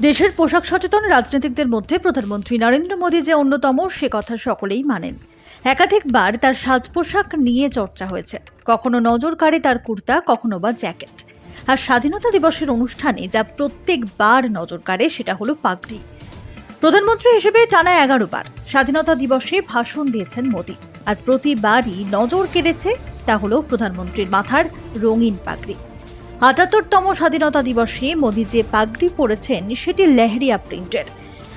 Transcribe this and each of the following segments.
দেশের পোশাক সচেতন রাজনীতিকদের মধ্যে প্রধানমন্ত্রী নরেন্দ্র মোদী যে অন্যতম, সে কথা সকলেই মানেন। একাধিকবার তার সাজ পোশাক নিয়ে চর্চা হয়েছে। কখনো নজর কাড়ে তার কুর্তা, কখনো বা জ্যাকেট। আর স্বাধীনতা দিবসের অনুষ্ঠানে যা প্রত্যেকবার নজর কাড়ে, সেটা হলো পাগড়ি। প্রধানমন্ত্রী হিসেবে টানা এগারো বার স্বাধীনতা দিবসে ভাষণ দিয়েছেন মোদী। আর প্রতিবারই নজর কেড়েছে, তা হলো প্রধানমন্ত্রীর মাথার রঙিন পাগড়ি। আটাত্তরতম স্বাধীনতা দিবসে মোদী যে পাগড়ি পরেছেন, সেটি লেহরিয়া প্রিন্টের।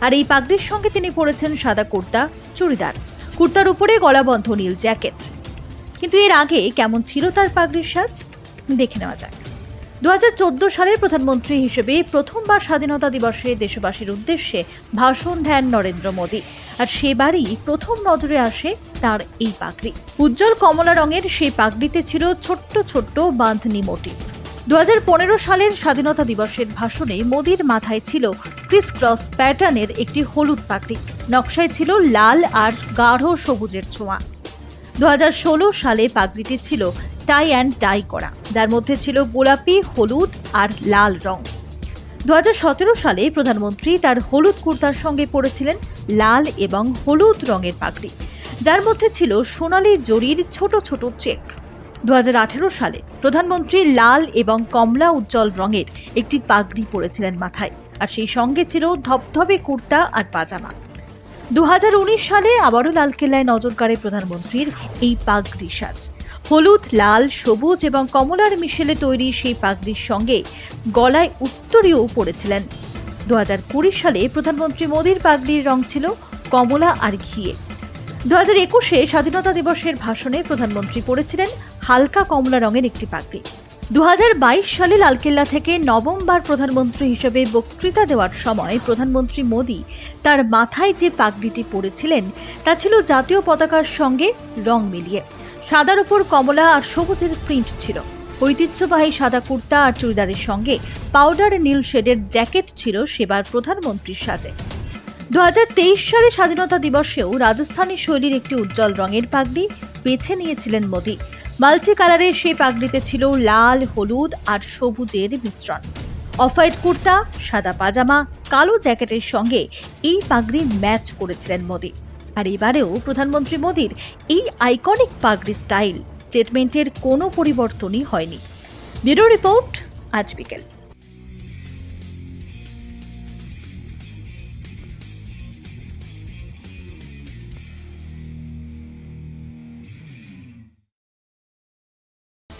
আর এই পাগড়ির সঙ্গে তিনি পরেছেন সাদা কুর্তা, চুড়িদার। কুর্তার উপরে গলাবন্ধ নীল জ্যাকেট। কিন্তু এর আগে কেমন ছিল তার পাগড়ির সাজ? দেখে নেওয়া যাক। দু সালের প্রধানমন্ত্রী হিসেবে প্রথমবার স্বাধীনতা দিবসে দেশবাসীর উদ্দেশ্যে ভাষণ দেন নরেন্দ্র মোদী। আর সেবারই প্রথম নজরে আসে তার এই পাগড়ি। উজ্জ্বল কমলা রঙের সেই পাগড়িতে ছিল ছোট্ট ছোট্ট বাঁধনি মোটিভ দু হাজার পনেরো সালের স্বাধীনতা দিবসের ভাষণে মোদির মাথায় ছিল ক্রিস ক্রস প্যাটার্নের একটি হলুদ পাগড়ি। নকশায় ছিল লাল আর গাঢ় সবুজের ছোঁয়া। দু হাজার ষোলো সালে পাগড়িটি ছিল টাই অ্যান্ড টাই করা। যার মধ্যে ছিল গোলাপি, হলুদ আর লাল রং। দু হাজার সতেরো সালে প্রধানমন্ত্রী তার হলুদ কুর্তার সঙ্গে পরেছিলেন লাল এবং হলুদ রঙের পাগড়ি। যার মধ্যে ছিল সোনালি জরির ছোট ছোট চেক। দু হাজার আঠেরো সালে প্রধানমন্ত্রী লাল এবং কমলা উজ্জ্বল রঙের একটি পাগড়ি পরেছিলেন মাথায়, আর সেই সঙ্গে ছিল ধবধবে কুর্তা আর পাজামা। দু হাজার উনিশ সালে আবারও লালকেল্লায় নজর কাড়ে প্রধানমন্ত্রীর এই পাগড়ি সাজ। হলুদ, লাল, সবুজ এবং কমলার মিশেলে তৈরি সেই পাগড়ির সঙ্গে গলায় উত্তরীয় পরেছিলেন। দু সালে প্রধানমন্ত্রী মোদীর পাগড়ির রং ছিল কমলা আর ঘিয়ে। দু হাজার একুশে স্বাধীনতা দিবসের ভাষণে প্রধানমন্ত্রী পড়েছিলেন হালকা কমলা রঙের একটি পাগড়ি। দু হাজার বাইশ সালে লালকেল্লা থেকে নবমবার প্রধানমন্ত্রী হিসেবে বক্তৃতা দেওয়ার সময় প্রধানমন্ত্রী মোদী তার মাথায় যে পাগড়িটি পরেছিলেন, তা ছিল জাতীয় পতাকার সঙ্গে রং মিলিয়ে। সাদার উপর কমলা আর সবুজের প্রিন্ট ছিল। ঐতিহ্যবাহী সাদা কুর্তা আর চুড়িদারের সঙ্গে পাউডার নীল শেডের জ্যাকেট ছিল সেবার প্রধানমন্ত্রীর সাজে। দু সালে স্বাধীনতা দিবসেও রাজস্থানী শৈলীর একটি উজ্জ্বল রঙের পাগড়ি বেছে নিয়েছিলেন মোদী। মাল্টি কালারের সেই পাগড়িতে ছিল লাল, হলুদ আর সবুজের মিশ্রণ। অফ হোয়াইট কুর্তা, সাদা পাজামা, কালো জ্যাকেটের সঙ্গে এই পাগড়ি ম্যাচ করেছিলেন মোদী। আর এবারেও প্রধানমন্ত্রী মোদীর এই আইকনিক পাগড়ি স্টাইল স্টেটমেন্টের কোনো পরিবর্তনই হয়নি। ব্যুরো রিপোর্ট, আজ বিকেল।